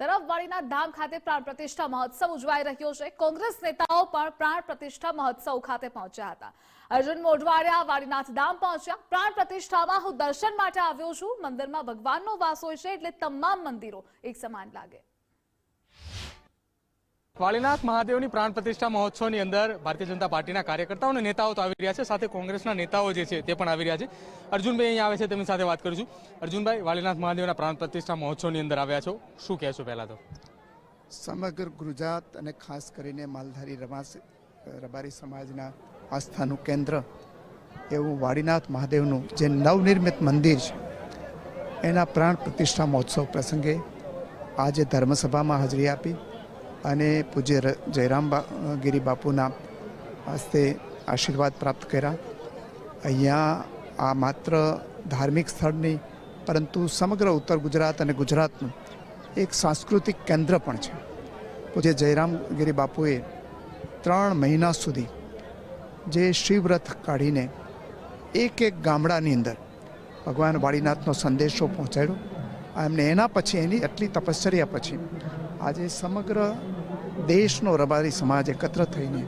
તરફવાળીના ધામ ખાતે પ્રાણ પ્રતિષ્ઠા મહોત્સવ ઉજવાઈ રહ્યો છે. કોંગ્રેસ નેતાઓ પણ પ્રાણ પ્રતિષ્ઠા મહોત્સવ ખાતે પહોંચ્યા હતા. અર્જુન મોઢવાડિયા વાડીનાથ ધામ પહોંચ્યા. પ્રાણ પ્રતિષ્ઠામાં હું દર્શન માટે આવ્યો છું. મંદિરમાં ભગવાનનો વાસ હોય છે એટલે તમામ મંદિરો એક સમાન લાગે. વાલીનાથ મહાદેવની પ્રાણ પ્રતિષ્ઠા મહોત્સવની અંદર ભારતીય જનતા પાર્ટીના કાર્યકર્તાઓ અને નેતાઓ તો આવી રહ્યા છે. સાથે કોંગ્રેસના નેતાઓ જે છે તે પણ આવી રહ્યા છે. અર્જુનભાઈ અહીંયા આવે છે, તેમની સાથે વાત કરું છું. અર્જુનભાઈ, વાળીનાથ મહાદેવના પ્રાણ પ્રતિષ્ઠા મહોત્સવની અંદર આવ્યા છો. શું કહેશો પહેલાં તો? સમગ્ર ગુજરાત અને ખાસ કરીને માલધારી રમાસ, રબારી સમાજના આસ્થાનું કેન્દ્ર એવું વાળીનાથ મહાદેવનું જે નવનિર્મિત મંદિર છે, એના પ્રાણ પ્રતિષ્ઠા મહોત્સવ પ્રસંગે આજે ધર્મસભામાં હાજરી આપી. અને પૂજ્ય જયરામ ગિરી બાપુના હસ્તે આશીર્વાદ પ્રાપ્ત કર્યા. અહીંયા આ માત્ર ધાર્મિક સ્થળ નહીં, પરંતુ સમગ્ર ઉત્તર ગુજરાત અને ગુજરાતનું એક સાંસ્કૃતિક કેન્દ્ર પણ છે. પૂજ્ય જયરામગીરી બાપુએ ત્રણ મહિના સુધી જે શિવરથ કાઢીને એક એક ગામડાની અંદર ભગવાન વાળીનાથનો સંદેશો પહોંચાડ્યો. એમને એના પછી એની એટલી તપશ્ચર્યા પછી આજે સમગ્ર દેશનો રબારી સમાજ એકત્ર થઈને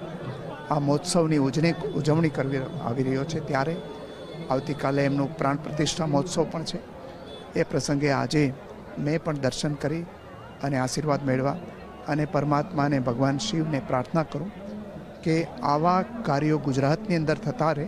આ મહોત્સવની ઉજણી ઉજવણી કરવી આવી રહ્યો છે ત્યારે આવતીકાલે એમનું પ્રાણ પ્રતિષ્ઠા મહોત્સવ પણ છે. એ પ્રસંગે આજે મેં પણ દર્શન કરી અને આશીર્વાદ મેળવા અને પરમાત્માને ભગવાન શિવને પ્રાર્થના કરું કે આવા કાર્યો ગુજરાતની અંદર થતા રહે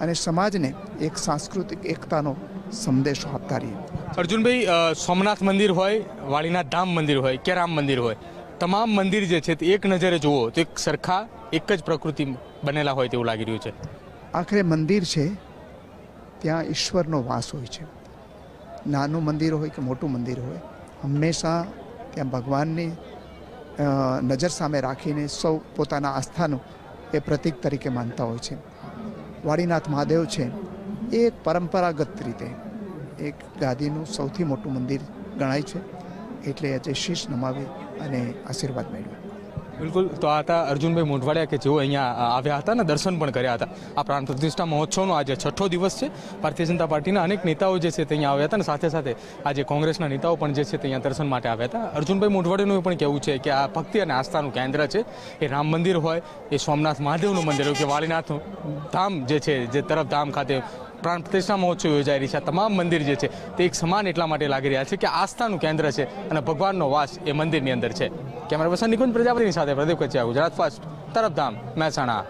અને સમાજને એક સાંસ્કૃતિક એકતાનો સંદેશો આપતા રહીએ. અર્જુનભાઈ સોમનાથ મંદિર હોય વાળીનાથ ધામ મંદિર હોય કે રામ મંદિર હોય તમામ મંદિર જે છે તે એક નજરે જુઓ તો એક સરખા એક જ પ્રકૃતિ બનેલા હોય તેવું લાગી રહ્યું છે. આખરે મંદિર છે, ત્યાં ઈશ્વરનો વાસ હોય છે. નાનું મંદિર હોય કે મોટું મંદિર હોય, હંમેશા ત્યાં ભગવાનની નજર સામે રાખીને સૌ પોતાના આસ્થાનું એ પ્રતીક તરીકે માનતા હોય છે. વાડીનાથ મહાદેવ છે, એ પરંપરાગત રીતે એક ગાદીનું સૌથી મોટું મંદિર ગણાય છે. એટલે આજે શીશ નમાવી અને આશીર્વાદ મેળવ્યો બિલકુલ. તો આ હતા અર્જુનભાઈ મોઢવાડિયા કે જેઓ અહીંયા આવ્યા હતા અને દર્શન પણ કર્યા હતા. આ પ્રાણ પ્રતિષ્ઠા મહોત્સવનો આજે છઠ્ઠો દિવસ છે. ભારતીય જનતા પાર્ટીના અનેક નેતાઓ જે છે તે અહીંયા આવ્યા હતા અને સાથે સાથે આજે કોંગ્રેસના નેતાઓ પણ જે છે તે અહીંયા દર્શન માટે આવ્યા હતા. અર્જુનભાઈ મોઢવાડિયાનું પણ કહેવું છે કે આ ભક્તિ અને આસ્થાનું કેન્દ્ર છે. એ રામ મંદિર હોય, એ સોમનાથ મહાદેવનું મંદિર હોય, કે વાળીનાથ ધામ જે છે, જે તરફ ધામ ખાતે પ્રાણ પ્રતિષ્ઠા મહોત્સવ યોજાઈ રહી છે. તમામ મંદિર જે છે, તે એક સમાન એટલા માટે લાગી રહ્યા છે કે આસ્થાનું કેન્દ્ર છે અને ભગવાનનો વાસ એ મંદિરની અંદર છે. કેમેરા પર્સન નિકુંજ પ્રજાપતિની સાથે પ્રદીપ કચ્યા ગુજરાત ફર્સ્ટ, તરફધામ, મહેસાણા.